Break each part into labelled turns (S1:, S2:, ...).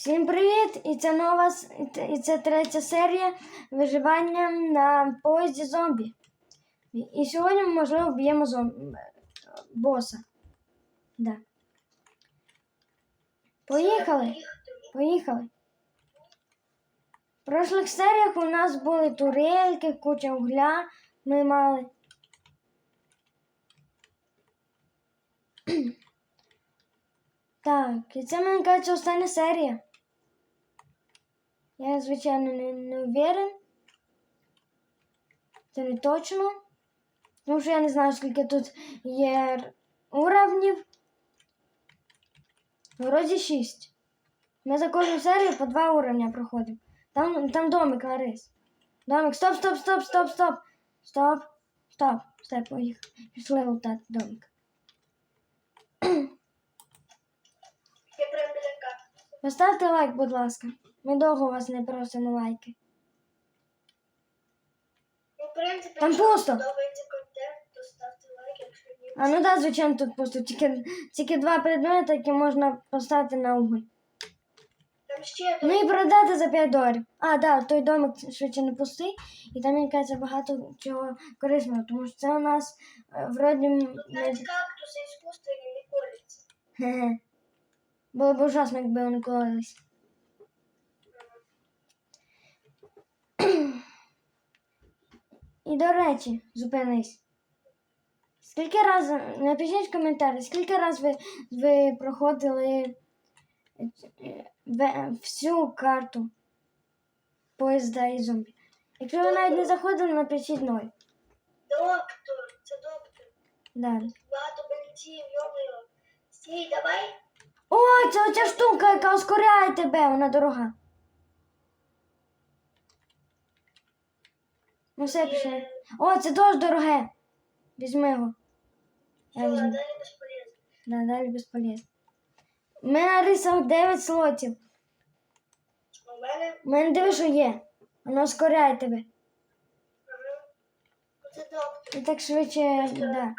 S1: Всім привіт! І це нова і це- третя серія виживання на поїзді зомбі. І- сьогодні ми, можливо, б'ємо зом... боса. Да. Поїхали! Поїхали! В прошлих серіях у нас були турельки, куча угля ми мали. Так, і це мені кажеться остання серія. Я, звичайно, не, не уверен. Це не точно. Тому що я не знаю, скільки тут є уровнів. Вроді 6. Ми за кожну серію по два уровня проходимо. Там, там домик, Ларис. Домик. Стоп, стоп, стоп, стоп, стоп. Стоп. Стоп. Стоп, поїхали. Пішли лутати домик. Поставте лайк, будь ласка. Ми довго вас не просимо лайки.
S2: Ну, в принципі,
S1: Там
S2: якщо
S1: пусто.
S2: подобається контент, то ставте лайк, якщо ні.
S1: А ну да, звичайно, тут просто тільки, тільки два предмети, які можна поставити на уголь.
S2: Там ще
S1: Ну і продати за 5 доларів. А, да, той домик швидше не пустий, і там мені кажеться багато чого корисного, тому що це у нас е, вроді. м,
S2: тут
S1: не-
S2: навіть кактуси іскусственні не коляться.
S1: Хе-хе. Було б ужасно, якби вони кололись. І до речі, зупинись. Скільки раз, напишіть в коментарі, скільки раз ви, ви проходили е, всю карту поїзда і зомбі. Якщо ви навіть не заходили, напишіть ноль.
S2: Доктор, це доктор.
S1: Да.
S2: Багато бензин, йомою. Стій, давай.
S1: О, це оця штука, яка ускоряє тебе, вона дорога. Ну все пішли. О, це теж дороге. Візьми його. Я візьму.
S2: далі безполезно.
S1: Да, далі безполезно. У мене рисах 9 слотів.
S2: У мене,
S1: У мене диви, що є. Воно ускоряє тебе.
S2: Це доктор.
S1: І так швидше, да.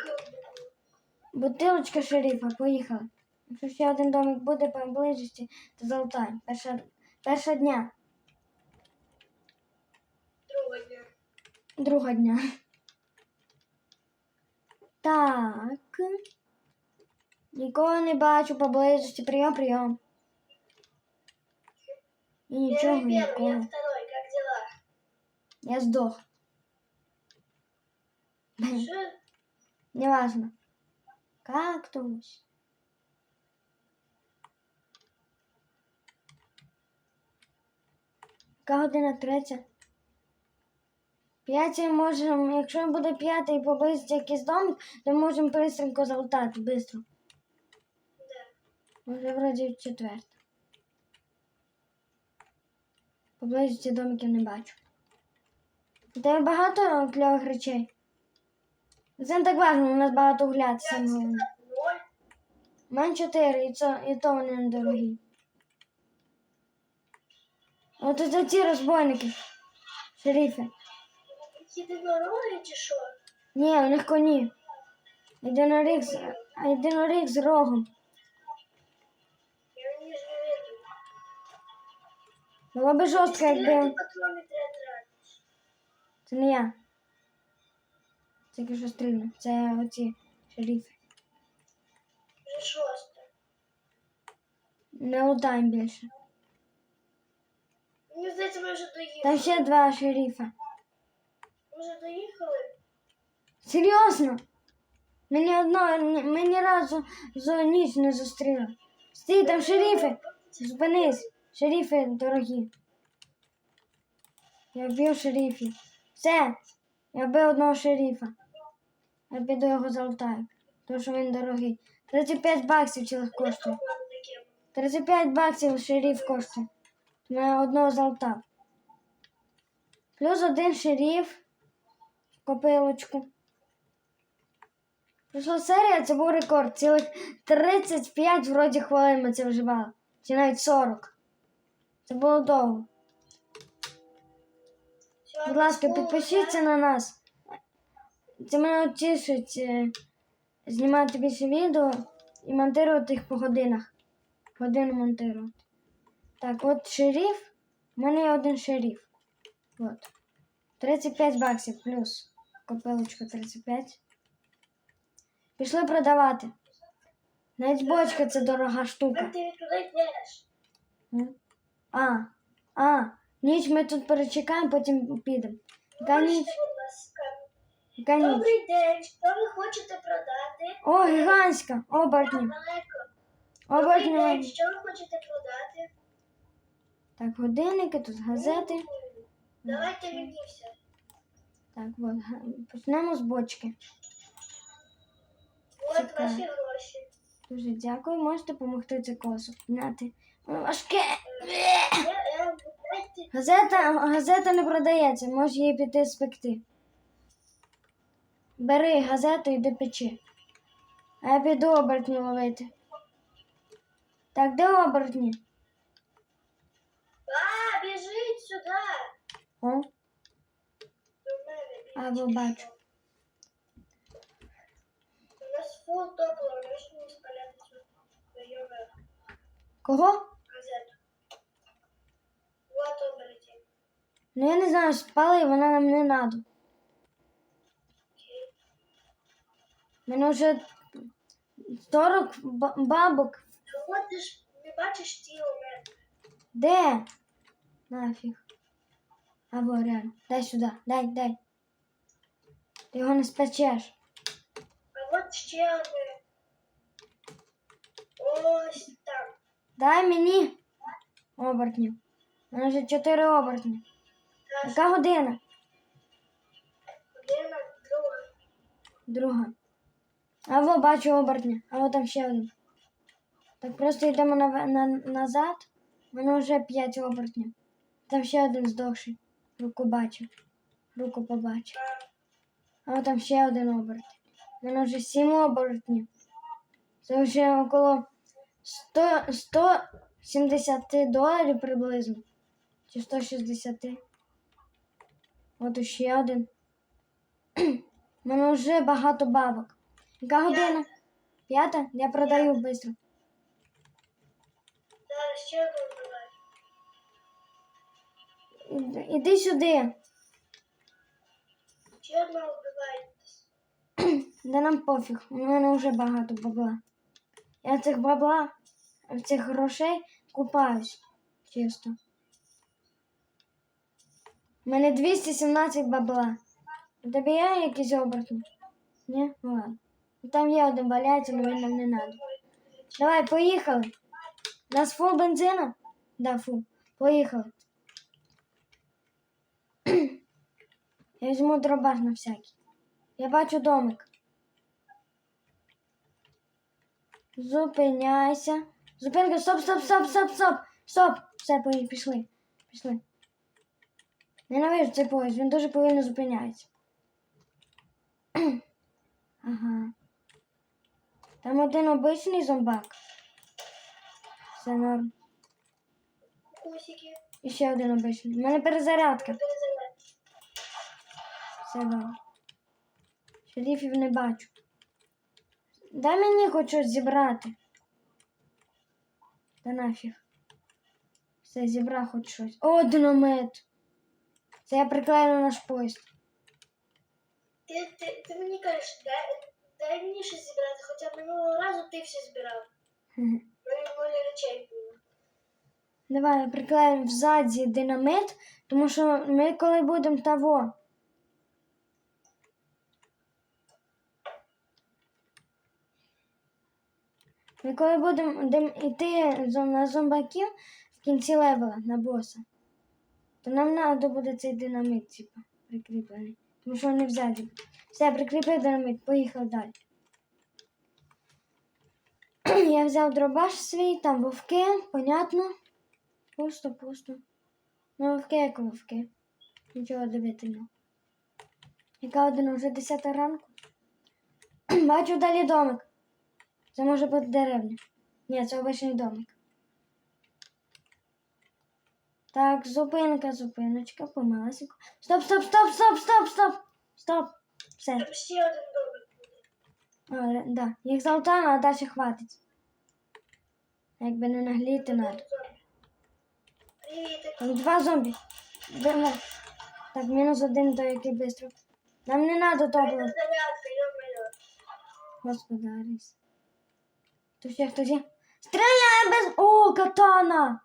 S1: Бутилочка шерифа, поїхала. Якщо ще один домик буде поближче, то залутаємо. Перша, перша дня,
S2: друга дня.
S1: Так. Нікого не бачу поблизості. Прийом, прийом. І нічого,
S2: Первый, первый, я
S1: нікого.
S2: второй. Как дела?
S1: Я здох.
S2: Что?
S1: Неважно. Кактус. Яка година третя? П'ятій можемо, якщо буде п'ятий поблизості якийсь домик, то можемо бистренько залутати, бистро.
S2: Да.
S1: Може, вроді четверта. Поблизості домиків не бачу. Тебе багато кльових речей? Це не так важливо, у нас багато гуляти саме головне. У чотири, і, це, і то вони недорогі. От це ці розбойники. Шерифи.
S2: Дороги чи що?
S1: Ні, у них коні. Єдиноріг з, єдиноріг з рогом.
S2: Я не ж не видно.
S1: Було би жорстко, якби.
S2: патрони треба тратити?
S1: Це не я. Тільки що стрільно. Це оці шерифи.
S2: Вже шосте.
S1: Не лутаємо більше.
S2: Мені здається, ми вже доїхали.
S1: Там ще два шерифа.
S2: Вже доїхали.
S1: Серйозно? Ми ні одного, ні- ми ні разу за ніч не зустріли. Стій, там шерифи. Зупинись, шерифи дорогі. Я вбив шерифів. Все, я вбив одного шерифа. Я піду його залутаю, тому що він дорогий. 35 баксів цілих коштує. 35 баксів шериф коштує. Тому я одного залутав. Плюс один шериф копилочку. Пройшла серія, це був рекорд. Цілих 35 вроді хвилин ми це вживали. Чи навіть 40. Це було довго. Будь ласка, підпишіться на нас. Це мене тішить е, знімати більше відео і монтувати їх по годинах. Годину монтувати. Так, от шериф. У мене є один шериф. От. 35 баксів плюс копилочку 35. Пішли продавати. Навіть бочка це дорога штука. А, а, ніч ми тут перечекаємо, потім підемо. Яка ніч? Яка?
S2: Добрий день. Що ви хочете продати?
S1: О, гігантська, оборотні.
S2: Добрий день.
S1: Оборотні.
S2: Що ви хочете продати?
S1: Так, годинники, тут газети.
S2: Давайте мені все.
S1: Так, от, га- почнемо з бочки.
S2: От ваші гроші.
S1: Дуже дякую, можете допомогти колесо підняти. Важке. Газета, газета не продається, можеш її піти спекти. Бери газету і йди печи. А я піду оборотні ловити. Так, де оборотні?
S2: А, біжить сюди.
S1: О,
S2: До мене.
S1: бачу.
S2: У нас фул спаляти цю
S1: Кого?
S2: газету. Вот обережі.
S1: Ну я не знаю, спали, вона нам не надо. Мене вже 40 бабок.
S2: Ну от ти ж не бачиш тіло мене.
S1: Де? Нафіг. Або реально. Дай сюди, дай, дай. Ти його не спечеш.
S2: А от ще одне. Ось там.
S1: Дай мені оборотнів. У мене вже 4 оборотні.
S2: Раз,
S1: Яка година?
S2: година, друга.
S1: Друга. А во бачу оборотня. А во там ще один. Так просто йдемо на, на, назад. У мене вже 5 оборотнів. Там ще один здохший. Руку бачу. Руку побачив. А там ще один оборотень. У мене вже 7 оборотнів. Це вже около 100, 170 доларів приблизно. Чи 160. От ще один. У мене вже багато бабок. Яка година? П'ята? Я продаю швидко.
S2: Зараз ще одну давай.
S1: Іди- сюди.
S2: Ще.
S1: Да нам пофіг. У мене вже багато бабла. Я цих бабла, цих грошей купаюсь. Чисто. У мене 217 бабла. У тебе є якісь? Ні? Ну ладно. Там є один валяється, але нам не треба. Давай, поїхали. У нас фул бензина? Да, фул. Поїхали. Я візьму дробаш на всякий. Я бачу домик. Зупиняйся. Зупинка, стоп, стоп, стоп, стоп, стоп. Стоп. Все, пішли. Пішли. Ненавижу цей поїзд, він дуже повільно зупиняється. ага. Там один обичний зомбак. Все норм.
S2: Кусики.
S1: І ще один обичний. У мене перезарядка. Все добре. Шерифів не бачу. Дай мені хоч щось зібрати. Та нафіг. Все, зібрав хоч щось. О, динамит. Це я приклею на наш поїзд.
S2: Ти, ти, ти мені кажеш, дай, дай мені щось зібрати, хоча минулого разу ти все збирав. Мене ноль речей було.
S1: Давай приклеїмо взаді динамит, тому що ми коли будемо того. Ми коли будемо йти на зомбаків в кінці левела на боса, то нам треба буде цей динамит, типа, прикріплений. Тому що вони взаді. Все, прикріпив динамит, поїхав далі. Я взяв дробаш свій, там вовки, понятно. Пусто, пусто. Ну, вовки як вовки. Нічого дивительного. Яка година вже 10 ранку? Бачу далі домик. Це може бути деревня. Ні, це обичний домик. Так, зупинка, зупиночка, помалесенько. Стоп, стоп, стоп, стоп, стоп, стоп! Стоп. Все.
S2: Там ще один домик буде.
S1: А, ре- да. Їх залутаємо, а далі хватить. Якби не нагліти надо. Там два зомбі. Давай. Так, мінус один той, який бистро. Нам не треба
S2: Это
S1: топливо.
S2: зарядка, ё-моё.
S1: Господи, Арис. Хтось є? Стріляє без. О, катана!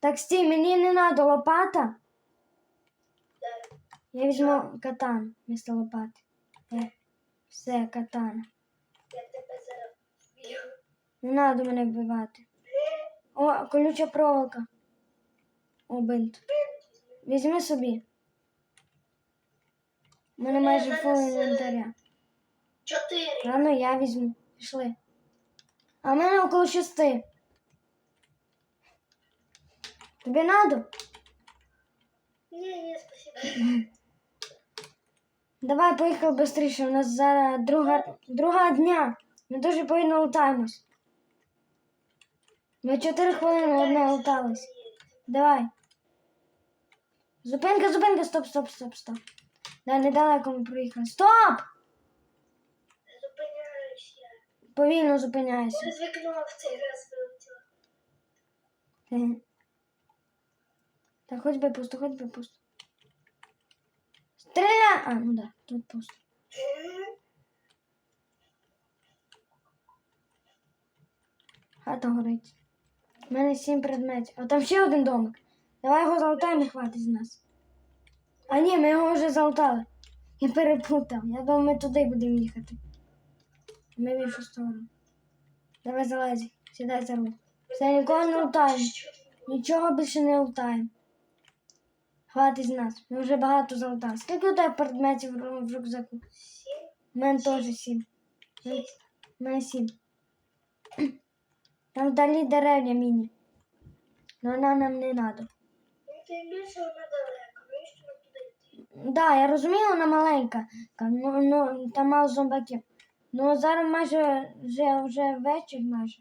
S1: Так, стій, мені не треба лопата. Я візьму катан вместо лопати. Е, все, катана.
S2: Я тебе зараз вб'ю.
S1: Не треба мене вбивати. О, колюча проволока. О, бинт. Візьми собі. У мене майже фул інвентаря.
S2: Чотири.
S1: Ладно, я візьму. Пішли. А в мене около шести. Тобі надо?
S2: Ні, ні, спасибо.
S1: Давай поїхав швидше. У нас зараз друга, друга дня. Ми дуже повільно лутаємось. Ми чотири хвилини одне лутались. Давай. Зупинка, зупинка, стоп, стоп, стоп, стоп. Да, недалеко ми проїхали. Стоп! Повільно зупиняйся.
S2: Через вікно в цей раз вилетіло.
S1: Ти. Так, хоч би пусто, хоч би пусто. Стріляй! А, ну да, тут пусто. Хата горить. У мене сім предметів. А там ще один домик. Давай його залутаємо і хватить з нас. А ні, ми його вже залутали. Я переплутав. Я думав, ми туди будемо їхати. Іншу сторону. Давай залазь. Сідай за руль. Все, нікого не лутаємо. Нічого більше не лутаємо. Хватить з нас. Ми вже багато залутали. Скільки у тебе предметів в рюкзаку?
S2: Сім,
S1: У мене теж сім. У мене сім. Там вдалі деревня міні. Но вона нам не треба.
S2: Ну, тим більше вона далеко. Ну, нам туди йти?
S1: Да, я розумію, вона маленька. Ну, ну, там мало зомбаків. Ну зараз майже вже, вже вечір майже.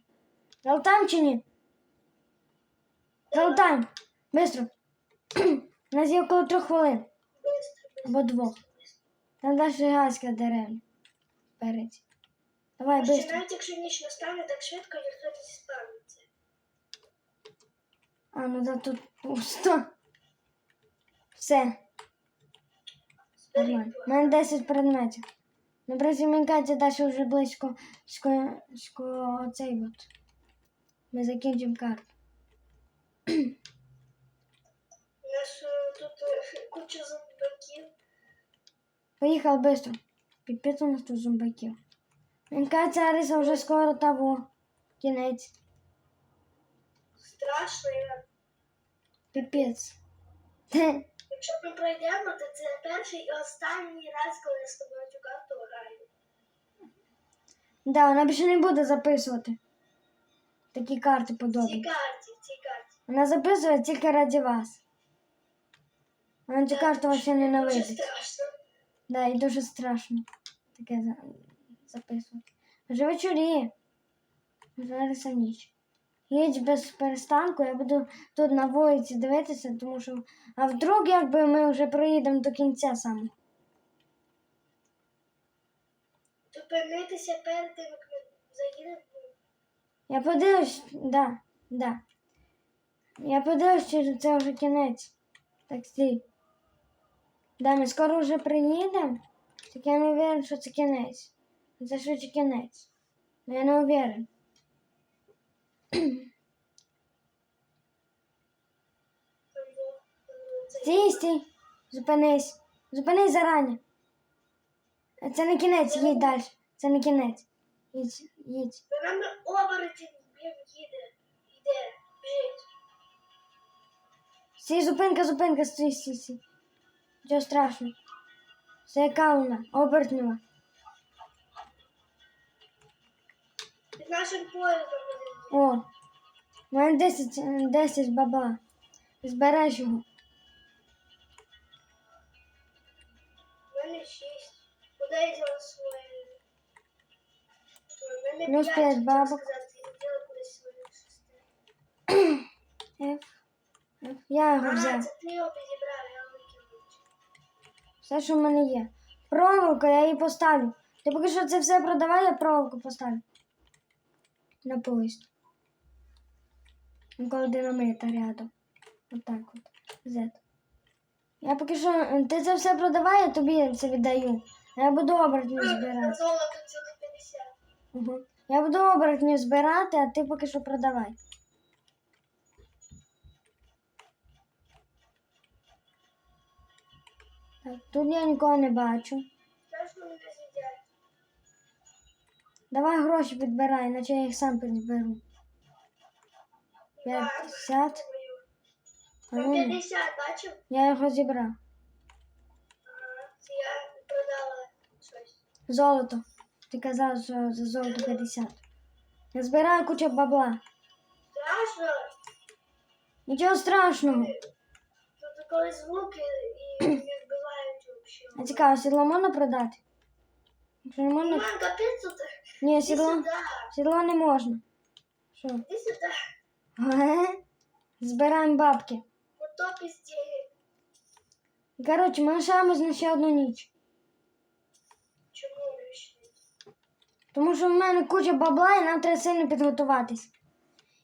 S1: Залутаємо чи ні? Залутаємо. Бистро. У нас є около трьох хвилин. Або двох. Там далі гігантська деревня. Перець. Давай,
S2: бистро.
S1: бистро.
S2: Навіть якщо ніч настане, так швидко ніхто не спавниться.
S1: А, ну да тут пусто. Все. Нормально. У мене 10 предметів. Ну, працівникаті далі вже близько шко, шко, оцей от. Ми закінчимо карту.
S2: У нас е, тут е, куча зомбаків.
S1: Поїхав швидко. Піпець у нас тут зомбаків. Мені кажеться, Ариса вже скоро того. Кінець.
S2: Страшно, я.
S1: Піпець.
S2: Якщо ми пройдемо, то це перший і останній раз, коли я з тобою цю карту граю.
S1: Да, вона більше не буде записувати. Такі карти
S2: В цій
S1: подобні.
S2: карті, в цій карті.
S1: Вона записує тільки раді вас. Вона цю карту вообще
S2: Дуже
S1: ненавидить.
S2: страшно.
S1: Да, і дуже страшно таке за- записувати. Вже вечоріє. Зараз ніч. Їдь без перестанку, я буду тут на вулиці дивитися, тому що. А вдруг якби ми вже проїдемо до кінця саме.
S2: Зупинитися перед тим, як ми заїдемо.
S1: Я подивлюсь, да, да. Я подивлюсь, чи це вже кінець. Так стій. Да, ми скоро вже приїдемо. Так я не уверен, що це кінець. Це швидше кінець. Но я не уверен.
S2: там, бо, е, цей-
S1: Стій, стій. Зупинись. Зупинись зарані. Це не кінець, їдь далі. Це не кінець. Їдь, їдь.
S2: За нами оборотень, блін, їде. Йде, біжить.
S1: Стій, зупинка, зупинка, стій, стій, стій. Нічого страшного. Це яка вона? Обертнева.
S2: Під нашим поїздом.
S1: О, у мене 10, е, 10 бабла. Збереш його.
S2: У мене шість. Куди я взяла своє?
S1: Плюс
S2: п'ять,
S1: п'ять бабок. Ф. Ф. Я його взяв. Все, що в мене є. Проволока, я її поставлю. Ти поки що це все продавай, я проволоку поставлю. На поїзд. Ніколи динамита рядом. Отак от. Z. Я поки що. Ти це все продавай, я тобі це віддаю. Я буду оборотнів збирати.
S2: Золото цілих 50.
S1: Угу. Я буду оборотнів збирати, а ти поки що продавай. Так, тут я нікого не бачу. Давай гроші підбирай, іначе я їх сам підберу. 50. Ну,
S2: 50, бачив?
S1: я його зібрав.
S2: Ага, Це я продала щось.
S1: Золото. Ти казав, що за золото 50. Я збираю кучу бабла.
S2: Страшно.
S1: Нічого страшного.
S2: Тут коли звуки і не вбивають
S1: А
S2: взагалі.
S1: цікаво, сідло можна продати? Якщо не можна.
S2: Мам, капець тут.
S1: Ні, сідло, сідло не можна. Що?
S2: Іди сюди.
S1: Ге? Збираємо бабки. Коротше, ми лишаємось на ще одну ніч.
S2: Чому?
S1: Тому що в мене куча бабла і нам треба сильно підготуватись.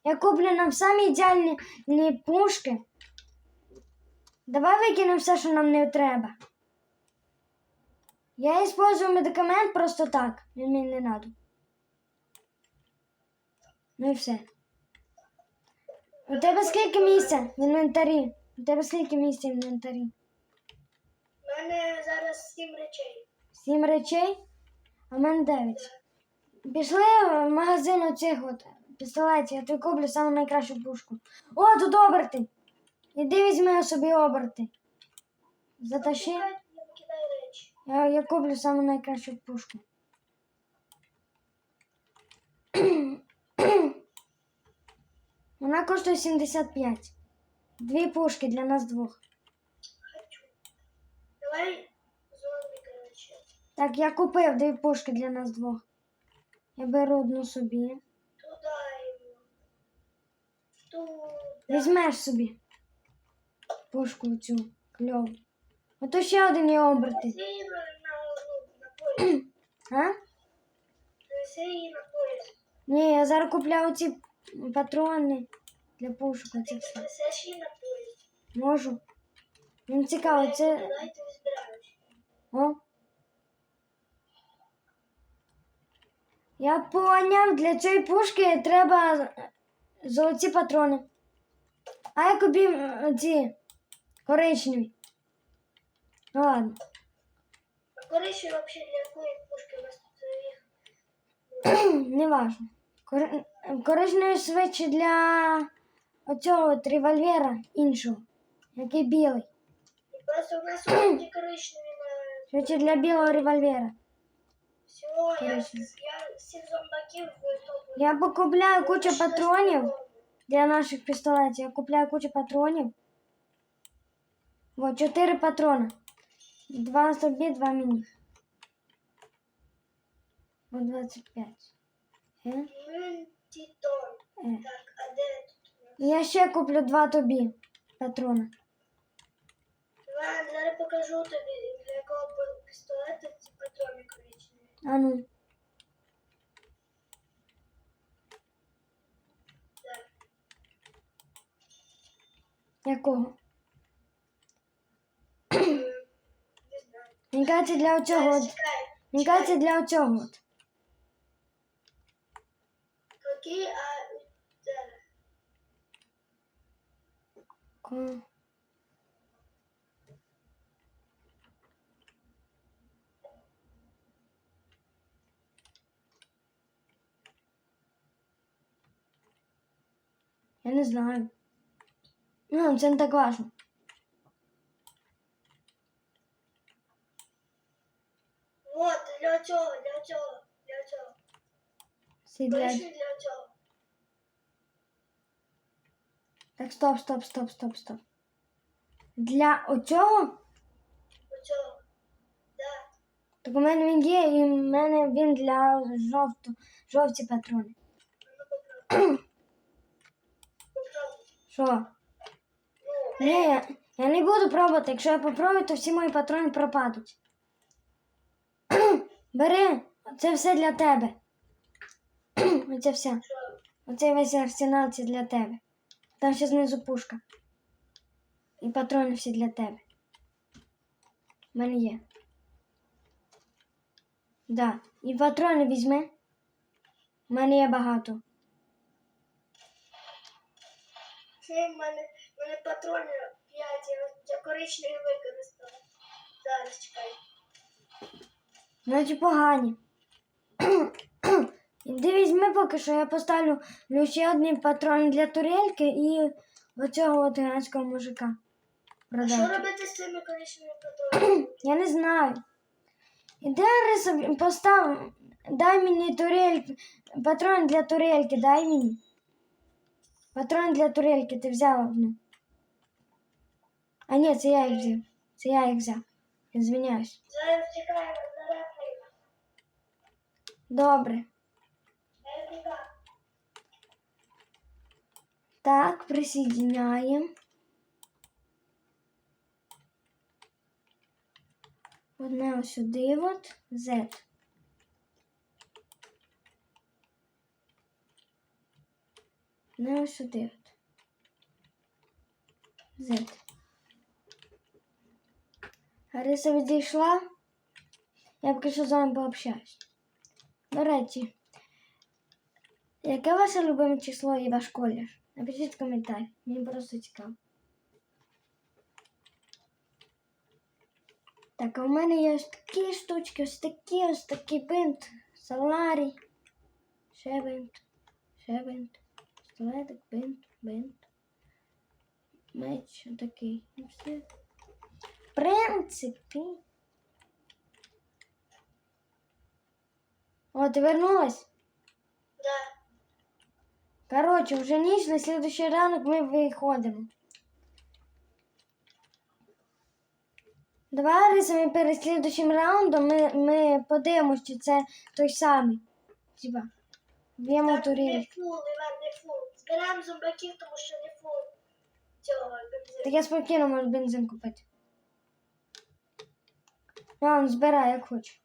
S1: Я куплю нам самі ідеальні ні, пушки. Давай викинемо все, що нам не треба. Я использую медикамент просто так. Він мені не надо. Ну і все. У тебе скільки місця в інвентарі? У тебе скільки місця в інвентарі?
S2: У мене зараз сім речей.
S1: Сім речей, а в мене дев'ять. Пішли в магазин оцих от пістолетів, я тобі куплю саму найкращу пушку. О, тут оберти! Іди візьми собі оберти. Затащи. Я, я куплю саму найкращу пушку. Вона коштує 75. Дві пушки для нас двох.
S2: Хочу. Давай зомбі, короче.
S1: Так, я купив дві пушки для нас двох. Я беру одну собі.
S2: Туда йому.
S1: Візьмеш собі пушку цю кльову. Ото ще один є
S2: на.
S1: А?
S2: Її на пояс.
S1: Ні, я зараз купляю ці патрони для пушок.
S2: Ти
S1: все. Можу. Мені цікаво, це. О. Я поняв, для цієї пушки треба золоті патрони. А я купив е, ці коричневі. Ну ладно.
S2: А коричі взагалі для якої пушки у нас тут їх?
S1: Не важно. Кор... Коричневий швидше для оцього от револьвера іншого, який білий.
S2: І просто у нас вроді коричневі на
S1: Швидше для білого револьвера.
S2: всього. Я,
S1: Коричневі.
S2: я всіх зомбаків витоплю.
S1: Я покупляю кучу патронів для наших пістолетів. Я купляю кучу патронів. Вот, чотири патрона. Два собі, два мені. Вот 25.
S2: Тітон. Так, а де тут?
S1: Я ще куплю два тобі патрона.
S2: Ладно, зараз покажу тобі, для якого пістолета ці патрони коричневі.
S1: А ну.
S2: Так.
S1: Якого?
S2: Не знаю.
S1: Мені кажеться для оцього.
S2: Чекай.
S1: Мені кажеться для оцього. От.
S2: Які, а зараз.
S1: Ко- Я не знаю. Ну, це не так важно.
S2: Вот, для цього, для цього, для цього.
S1: Всі для...
S2: Цього.
S1: Так, стоп, стоп, стоп, стоп, стоп. Для оцього?
S2: Оцього. Да.
S1: Так у мене він є, і в мене він для жовто, жовті патрони. Що? Ні, я, я не буду пробувати. Якщо я попробую, то всі мої патрони пропадуть. Бери, це все для тебе. Оце все. Оцей весь арсенал це для тебе. Там ще знизу пушка. І патрони всі для тебе. У мене є. Да. І патрони візьми. У мене є багато.
S2: В мене, в мене патрони 5, я, я коричневі використала. Зараз чекай.
S1: Значить погані. Іди візьми поки що, я поставлю ще одні патрони для турельки і оцього от гігантського мужика.
S2: А що робити з цими коричневими патронами?
S1: Я не знаю. Ариса, постав, дай мені турельки, патрон для турельки, дай мені. Патрон для турельки ти взяла одну. А ні, це я їх взяв. Це я їх взяв. Я звиняюсь.
S2: Зараз чекаємо.
S1: Добре.
S2: Я бігаю.
S1: Так, присоединяем. Одне ось сюди от Z. Одне ось сюди от. Z. Ариса відійшла. Я поки що з вами пообщаюсь. До речі, Яке ваше любиме число і ваш колір? Напишіть коментар. Мені просто цікаво. Так, а у мене є ось такі штучки, ось такі, ось такий бинт, саларій. Ще бинт, ще бинт, столетик, бинт, бинт. Меч отакий. І все. В принципі. О, ти вернулась?
S2: Да.
S1: Короче, вже ніч, на следующий ранок ми виходимо. Давай, Ариса, ми перед слідуючим раундом ми, ми подивимось, чи це той самий. Типа, вб'ємо
S2: Так, не фул, Іван, не фул. Збираємо зомбаків, тому що не фул цього бензину.
S1: Так я спокійно можу бензин купити. Ладно, збирай, як хочеш.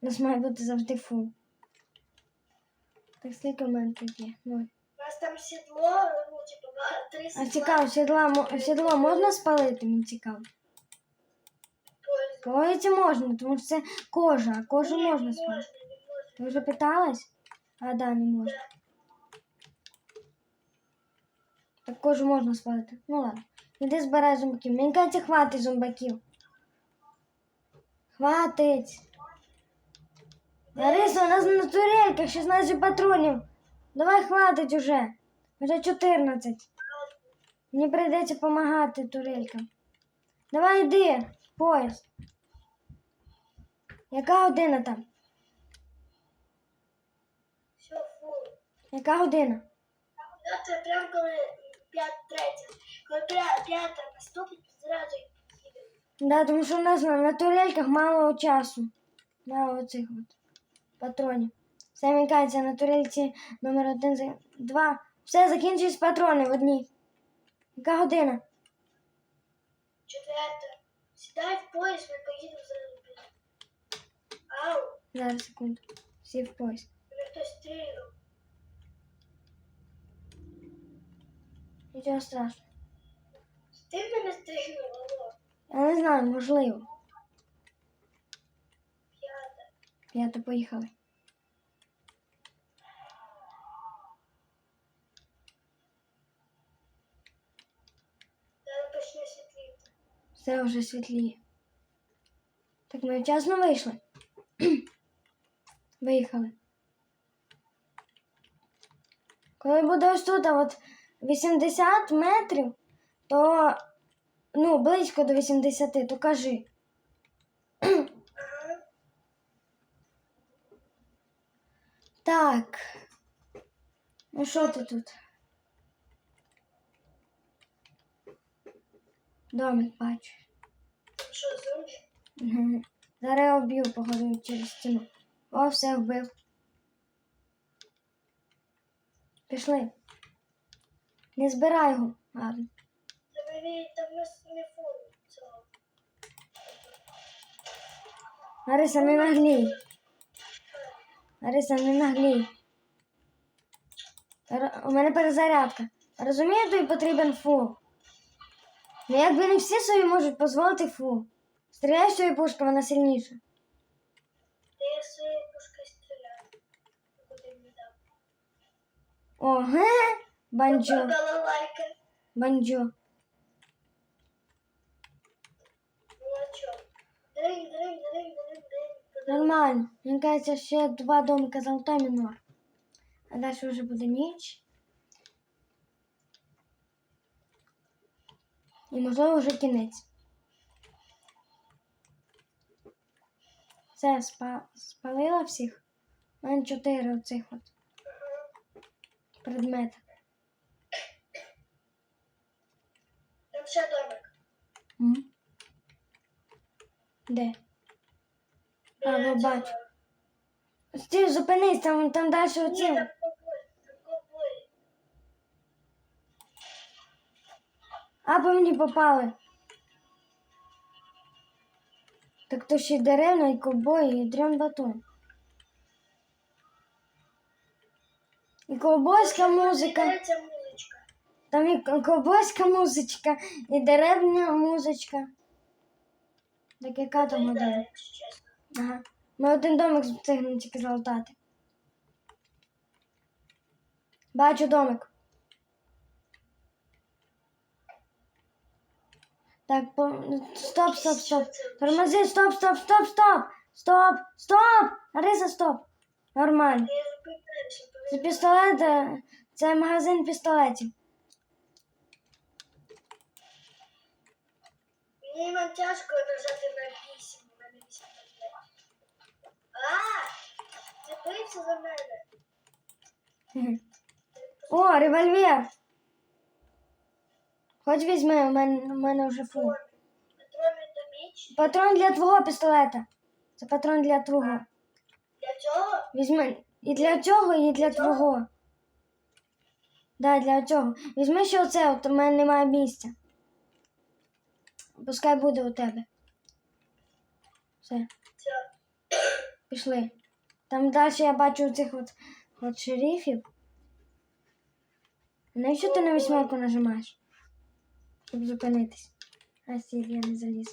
S1: У нас має бути завжди фул. Так скільки в мене тут є? Ноль.
S2: У нас там сідло, ну, типу, три
S1: А
S2: сідла.
S1: цікаво, сідло, сідло можна спалити? Мені цікаво.
S2: Пользу.
S1: Можна, тому що це кожа, а кожу
S2: Ні,
S1: можна
S2: не
S1: спалити.
S2: можна, не можна.
S1: Ти вже питалась? А, да, не можна. Так кожу можна спалити. Ну ладно. Іди збирай зомбаків. Мені кажеться, хватить зомбаків. Хватить. Лариса, у нас на турельках 16 патронів. Давай хватить уже. Вже 14. Мені прийдеться допомагати турелькам. Давай йди, поїзд. Яка година там?
S2: Все, фул.
S1: Яка година?
S2: Це прям коли 5 третя. Коли п'я- п'ята наступить, зразу їдемо.
S1: Да, тому що у нас на, на турельках мало часу. Мало оцих от патронів. Все мікається на турельці номер один, за- два. Все, закінчують патрони в одній. Яка година?
S2: Четверта. Сідай в поїзд, ми поїдемо зразу. блін. Ау,
S1: Зараз секунду. Всі в поїзд.
S2: мене хтось стріляв.
S1: Нічого страшного.
S2: Ти мене стрільнув, алло.
S1: Я не знаю, можливо.
S2: П'ята.
S1: П'ято поїхали. Все вже світліє. Так ми вчасно вийшли. Виїхали. Коли буде ось тут, от 80 метрів, то ну, близько до 80, то кажи.
S2: Ага.
S1: Так. Ну що ти тут? Домик бачу.
S2: Що, зомбі?
S1: Мгм. Зараз я вб'ю, походу, через стіну. О, все вбив. Пішли. Не збирай його.
S2: Цього.
S1: Лариса, не наглій. Лариса, не наглій. Р- У мене перезарядка. Розумію, тобі потрібен фул. Ну якби не всі собі можуть дозволити фул. Стріляй з цієї пушки, вона сильніша.
S2: Та я своєю пушкою стріляю. Куди мені дав.
S1: О, ге, банджо, банджо. Нормально. Мені кажеться, ще два домика золота мінор. А далі вже буде ніч. І можливо вже кінець. Все, спа... спалила всіх. У мене чотири оцих от предмети.
S2: Там ще домик.
S1: Де? А, ну, бачу. Стій, зупинись, там, там далі оці. А по мені попали. Так то ще й деревна, і ковбой, і дрон батон. І ковбойська музика. Там і ко- ковбойська музичка, і деревня музичка. Так яка там
S2: чесно.
S1: Ага. Ми один домик встигнемо тільки залутати. Бачу домик. Так, по... стоп, стоп, стоп. Тормози, стоп, стоп, стоп, стоп. Стоп, стоп. Ариса, стоп. Нормально. Це пістолет, е, це магазин пістолетів.
S2: Мені тяжко нажати на 8, у мене 8 таблет. А!
S1: О, револьвер. Хоч візьми, у мене, у мене вже
S2: міч.
S1: Патрон для твого пістолета. Це патрон для твого.
S2: Для цього
S1: Візьми і для цього, і для твого. Да, для цього. Візьми ще оце, от у мене немає місця. Пускай буде у тебе. Все,
S2: це.
S1: Пішли. Там далі я бачу цих от, от шерифів. Навіщо ти на вісьмерку нажимаєш? Щоб зупинитись. А стій, я не заліз.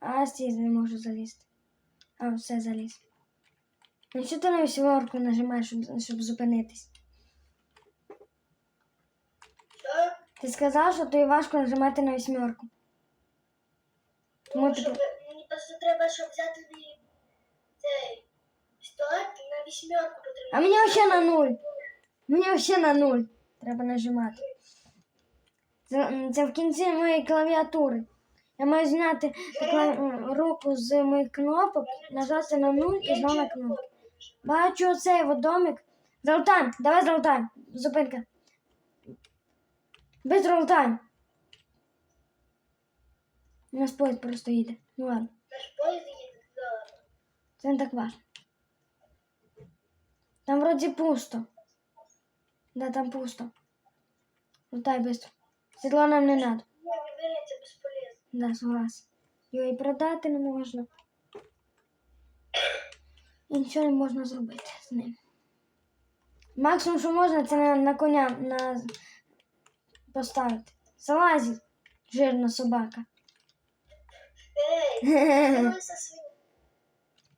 S1: А стій, не можу залізти. А, все заліз. Навіщо ти на вісьмерку нажимаєш, щоб, щоб зупинитись? Ти сказав, що тобі важко нажимати на вісьмерку. Тому
S2: Тому
S1: ти...
S2: просто треба, щоб взяти мій цей пістолет на вісьмерку потрібно.
S1: А мені ще на нуль. Мені ще на нуль. Треба нажимати. Це, це в кінці моєї клавіатури. Я маю зняти руку з моїх кнопок, нажати на нуль і знову на кнопку. Бачу оцей от домик. Золотань, давай золотань. Зупинка. Без золотань. У нас поїзд просто їде. Ну ладно, Це не так. Там вроді пусто. Да, там пусто. Лутай быстро. Седло нам не надо. Да, согласен. Його і продати не можна. І нічого не можна зробити з ним. Максимум, що можна, це на, на коня на... поставити. Залазить, жирна собака.
S2: Ей,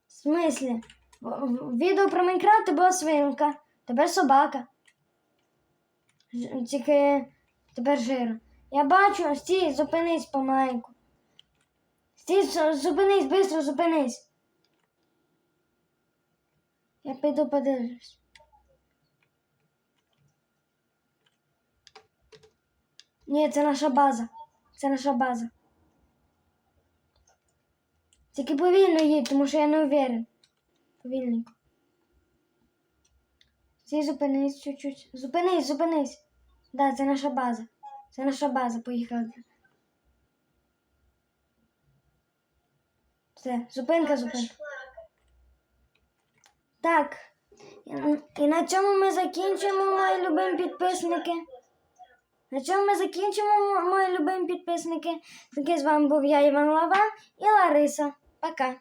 S1: В смислі? Відео про Майнкрафт була свинка, тепер собака. Тільки тепер жира. Я бачу, стій, зупинись помаленьку. Стій, зупинись, швидко зупинись. Я піду подивлюсь. Ні, це наша база. Це наша база. Тільки повільно їдь, тому що я не уверен. Повільненько. Стій, зупинись чуть-чуть. Зупинись, зупинись. Да, це наша база. Це наша база, поїхали. Все, зупинка, зупинка. Так. І- І на цьому ми закінчимо, мої любимі підписники. На цьому ми закінчимо, мої любимі підписники. Таки з вами був я, Іван Лава і Лариса. Пока.